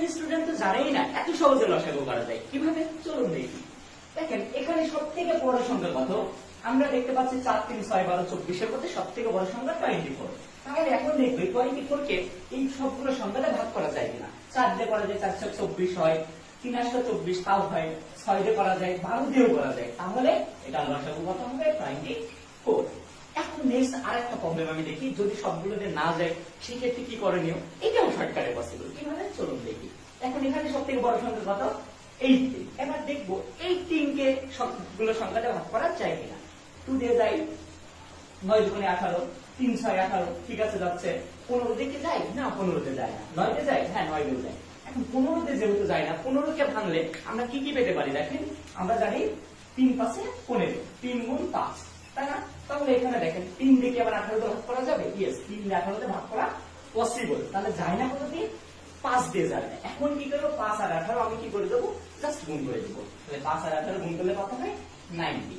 শ্রেণির স্টুডেন্ট তো জানেই না, এত সহজে লসাগু করা যায়। কীভাবে? চলুন দেখি। দেখেন, এখানে সব থেকে বড় সংখ্যা কত? আমরা দেখতে পাচ্ছি চার, তিন, ছয়, বারো, চব্বিশের মধ্যে সব থেকে বড় সংখ্যা টোয়েন্টি ফোর তাহলে এখন দেখবে টোয়েন্টি ফোর কে এই সবগুলো সংখ্যাতে ভাগ করা যায় কিনা? চার দিয়ে করা যায় চারশো চব্বিশ হয়, তিন আটশো চব্বিশ, তাও হয়, ছয় দিয়ে করা যায়, বারো দিয়েও করা যায়। তাহলে এটা লসাগু কত হবে? টোয়েন্টি ফোর এখন নেক্সট আরেকটা প্রবলেম আমি দেখি, যদি সবগুলোতে না যায়, সেক্ষেত্রে কি করণীয়? এটাও শর্টকাটে পসিবল কীভাবে? এখন এখানে সব থেকে বড় সংখ্যা কত? এইটিন এবার দেখব এইটিন কে সবগুলো সংখ্যাতে ভাগ করা যায় কিনা। টু দিয়ে যাই নয় দুগুণে আঠারো, তিন ছয় আঠারো, ঠিক আছে, যাচ্ছে। পনেরো দিকে যায়? না, পনেরোতে যায় না। নয়তে যায়? হ্যাঁ নয় দিকে যায়। এখন পনেরোতে যেহেতু যায় না, পনেরোকে ভাঙলে আমরা কি কি পেতে পারি দেখেন? আমরা জানি তিন পাশে পনেরো, তিন গুণ পাঁচ, তাই না? তাহলে এখানে দেখেন, তিন দিকে আবার আঠারোতে ভাগ করা যাবে? ইয়েস তিন আঠারোতে ভাগ করা পসিবল তাহলে যায় না কত দিয়ে? পাঁচ দিয়ে যাবে। এখন কি করব? পাঁচ আর আঠারো, আমি কি করে দেবো? জাস্ট গুণ করে দেবো। তাহলে পাঁচ আর আঠারো গুণ করলে কত হয়? নাইনটি।